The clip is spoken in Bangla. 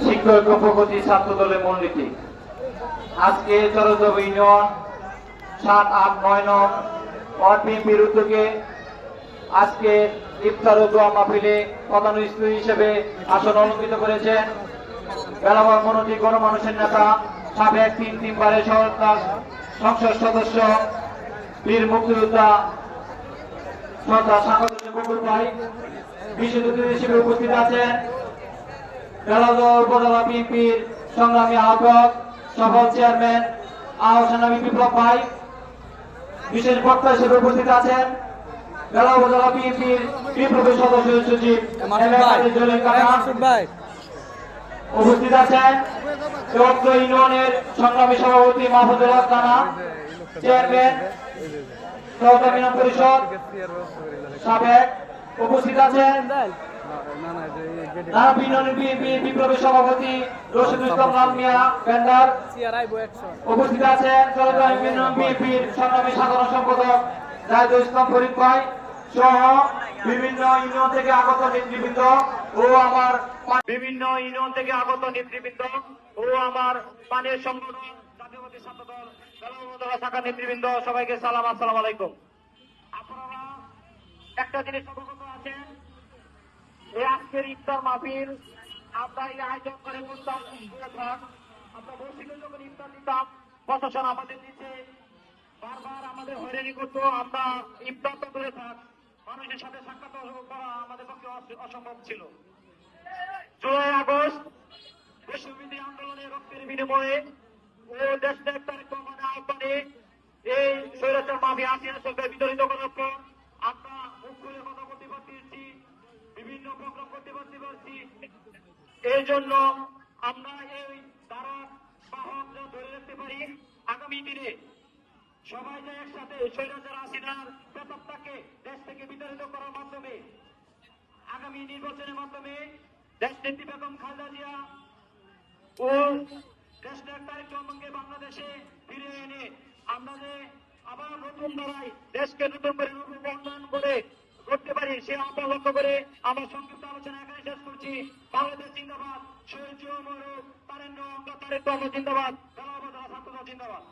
শিক্ষক প্রগতি ছাত্র দলের মূলনীতি। আজকে চরজব ইউনিয়ন সাত আট নয় নং উদ্যোগে আজকে ইফতার দোয়া মাহফিলে প্রধান স্ত্রী হিসেবে আসন অলঙ্কিত করেছেন বেলাবার মনোজি গণমানুষের নেতা সাবেক তিন তিনবারের সরকার সংসদ সদস্য বীর মুক্তিযোদ্ধা শ্রদ্ধা স্বাগত ভাই বিশেষ অতিথি হিসেবে উপস্থিত আছেন বেলাদর উপজেলা বিএনপির সংগ্রামী আহ্বায়ক সফল চেয়ারম্যান আহসানামী বিপ্লব ভাই। বিশেষ বক্তা হিসেবে উপস্থিত আছেন বেলা উপজেলা বিএনপির বিপ্লবী সদস্য সচিব জলিল উপস্থিত আছেন চৌদ্দ ইউনিয়নের সংগ্রামী সভাপতি মাহফুজুল হক চেয়ারম্যান চৌদ্দ পরিষদ সাবেক উপস্থিত আছেন নারায়ণ ইউনিয়ন বিএনপি বিপ্লবী সভাপতি রশিদুল ইসলাম লাল মিয়া ভেন্ডার উপস্থিত আছেন বিএনপির সংগ্রামী সাধারণ সম্পাদক জাহিদুল ইসলাম ফরিদ ভাই সহ বিভিন্ন ইউনিয়ন থেকে আগত নেতৃবৃন্দ ও আমার বিভিন্ন ইউনিয়ন থেকে আগত নেতৃবৃন্দ ও আমার পানের সংগঠন জাতীয়বাদী ছাত্র দল নেতৃবৃন্দ সবাইকে সালাম, আসসালামু আলাইকুম। একটা জিনিস অবগত আছেন। এই আজকের ইফতার মাহফিল। আমরা এই আয়োজন করে করতাম আমরা মসজিদে যখন ইফতার দিতাম, প্রশাসন আমাদের নিচে বারবার আমাদের হয়রানি করতো, আমরা ইফতার তো দূরে থাক, মানুষের সাথে সাক্ষাৎ করা আমাদের পক্ষে অসম্ভব ছিল। জুলাই, আগস্ট বিশ্ববিদ্যালয় আন্দোলনের রক্তের বিনিময়ে ও দেশ তারিখ প্রমাণে আহ্বানে এই স্বৈরাচার মাফি আসিয়া সরকার বিতরিত করার পর আমরা মুখ খুলে কথা বলতে পারতেছি এই জন্য আমরা এই দ্বারা ধরে রাখতে পারি, আগামী দিনে সবাই যে একসাথে স্বৈরাচার আসিনার প্রতাপটাকে দেশ থেকে বিতাড়িত করার মাধ্যমে, আগামী নির্বাচনের মাধ্যমে দেশ নেত্রী বেগম খালেদা জিয়া ও দেশ তারিখ রহমানকে বাংলাদেশে ফিরে এনে আমরা যে আবার নতুন ধারায় দেশকে নতুন করে নতুন উন্নয়ন করে করতে পারি, সে আহ্বান লক্ষ্য করে আমার সংক্ষিপ্ত আলোচনা এখানে শেষ করছি। বাংলাদেশ জিন্দাবাদ। শহীদ মরুক তারেন্দ্র অঙ্গ তারেন্দ্র জিন্দাবাদ। জিন্দাবাদ।